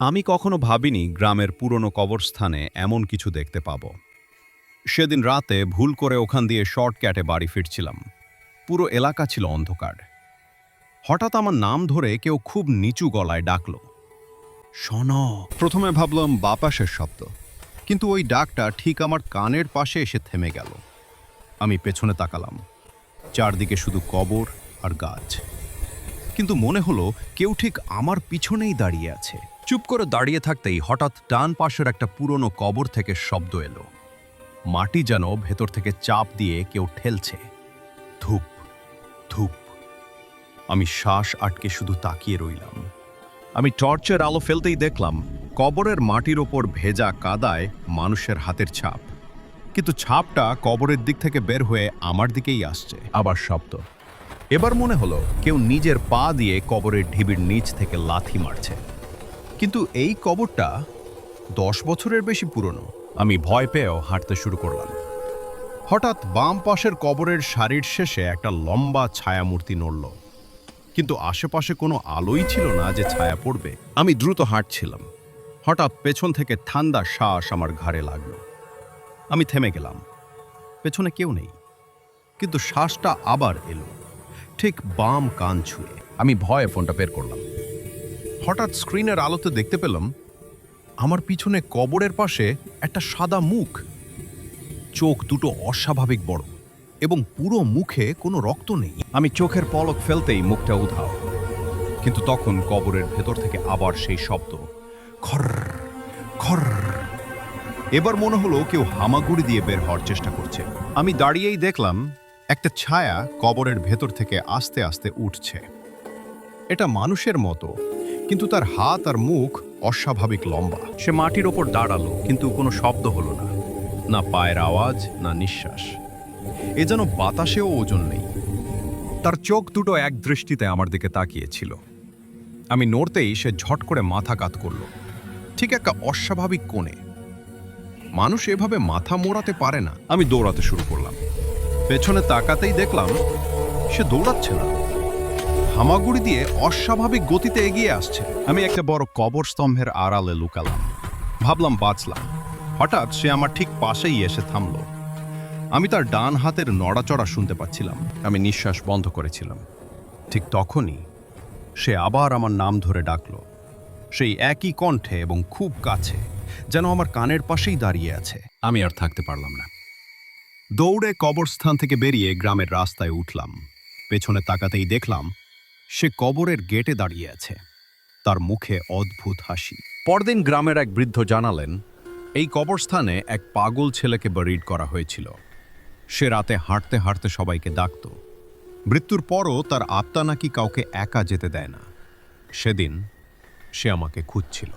আমি কখনো ভাবিনি গ্রামের পুরনো কবরস্থানে এমন কিছু দেখতে পাব। সেদিন রাতে ভুল করে ওখান দিয়ে শর্টক্যাটে বাড়ি ফিরছিলাম। পুরো এলাকা ছিল অন্ধকার। হঠাৎ আমার নাম ধরে কেউ খুব নিচু গলায় ডাকল। শোন। প্রথমে ভাবলাম বাপাসের শব্দ, কিন্তু ওই ডাকটা ঠিক আমার কানের পাশে এসে থেমে গেল। আমি পেছনে তাকালাম। চারদিকে শুধু কবর আর গাছ। কিন্তু মনে হলো কেউ ঠিক আমার পিছনেই দাঁড়িয়ে আছে। চুপ করে দাঁড়িয়ে থাকতেই হঠাৎ ডান পাশের একটা পুরনো কবর থেকে শব্দ এলো। মাটি যেন ভেতর থেকে চাপ দিয়ে কেউ ঠেলছে। ধূপ ধূপ। আমি শ্বাস আটকে শুধু তাকিয়ে রইলাম। আমি টর্চের আলো ফেলতেই দেখলাম, কবরের মাটির ওপর ভেজা কাদায় মানুষের হাতের ছাপ। কিন্তু ছাপটা কবরের দিক থেকে বের হয়ে আমার দিকেই আসছে। আবার শব্দ। এবার মনে হলো কেউ নিজের পা দিয়ে কবরের ঢিবির নিচ থেকে লাথি মারছে। কিন্তু এই কবরটা দশ বছরের বেশি পুরনো। আমি ভয় পেয়েও হাঁটতে শুরু করলাম। হঠাৎ বাম পাশের কবরের সারির শেষে একটা লম্বা ছায়ামূর্তি নড়ল। কিন্তু আশেপাশে কোনো আলোই ছিল না যে ছায়া পড়বে। আমি দ্রুত হাঁটছিলাম। হঠাৎ পেছন থেকে ঠান্ডা শ্বাস আমার ঘাড়ে লাগল। আমি থেমে গেলাম। পেছনে কেউ নেই। কিন্তু শ্বাসটা আবার এলো। ঠিক বাম কান ছুঁয়ে। আমি ভয়ে ফোনটা বের করলাম। হঠাৎ স্ক্রিনের আলোতে দেখতে পেলাম, আমার পিছনে কবরের পাশে একটা সাদা মুখ। চোখ দুটো অস্বাভাবিক বড় এবং পুরো মুখে কোনো রক্ত নেই। আমি চোখের পলক ফেলতেই মুখটা উধাও। কিন্তু তখন কবরের ভেতর থেকে আবার সেই শব্দ খর খর এবার মনে হলো কেউ হামাগুড়ি দিয়ে বের হওয়ার চেষ্টা করছে। আমি দাঁড়িয়েই দেখলাম একটা ছায়া কবরের ভেতর থেকে আস্তে আস্তে উঠছে। এটা মানুষের মতো, কিন্তু তার হাত আর মুখ অস্বাভাবিক লম্বা। সে মাটির ওপর দাঁড়াল, কিন্তু কোনো শব্দ হলো না। না পায়ের আওয়াজ, না নিঃশ্বাস। এ যেন বাতাসেও ওজন নেই। তার চোখ দুটো এক দৃষ্টিতে আমার দিকে তাকিয়েছিল। আমি নড়তেই সে ঝট করে মাথা কাত করল। ঠিক একটা অস্বাভাবিক কোণে। মানুষ এভাবে মাথা মোড়াতে পারে না। আমি দৌড়াতে শুরু করলাম। পেছনে তাকাতেই দেখলাম সে দৌড়াচ্ছে না। হামাগুড়ি দিয়ে অস্বাভাবিক গতিতে এগিয়ে আসছে। আমি একটা বড় কবর স্তম্ভের আড়ালে লুকালাম। ভাবলাম, বাঁচলাম। হঠাৎ সে আমার ঠিক পাশেই এসে থামল। আমি তার ডান হাতের নড়াচড়া শুনতে পাচ্ছিলাম। আমি নিঃশ্বাস বন্ধ করেছিলাম। ঠিক তখনই সে আবার আমার নাম ধরে ডাকলো। সেই একই কণ্ঠে এবং খুব কাছে, যেন আমার কানের পাশেই দাঁড়িয়ে আছে। আমি আর থাকতে পারলাম না। দৌড়ে কবরস্থান থেকে বেরিয়ে গ্রামের রাস্তায় উঠলাম। পেছনে তাকাতেই দেখলাম, সে কবরের গেটে দাঁড়িয়ে আছে। তার মুখে অদ্ভুত হাসি। পরদিন গ্রামের এক বৃদ্ধ জানালেন, এই কবরস্থানে এক পাগল ছেলেকে বারিড করা হয়েছিল। সে রাতে হাঁটতে হাঁটতে সবাইকে ডাকত। মৃত্যুর পরও তার আত্মা নাকি কাউকে একা যেতে দেয় না। সেদিন সে আমাকে খুঁজছিল।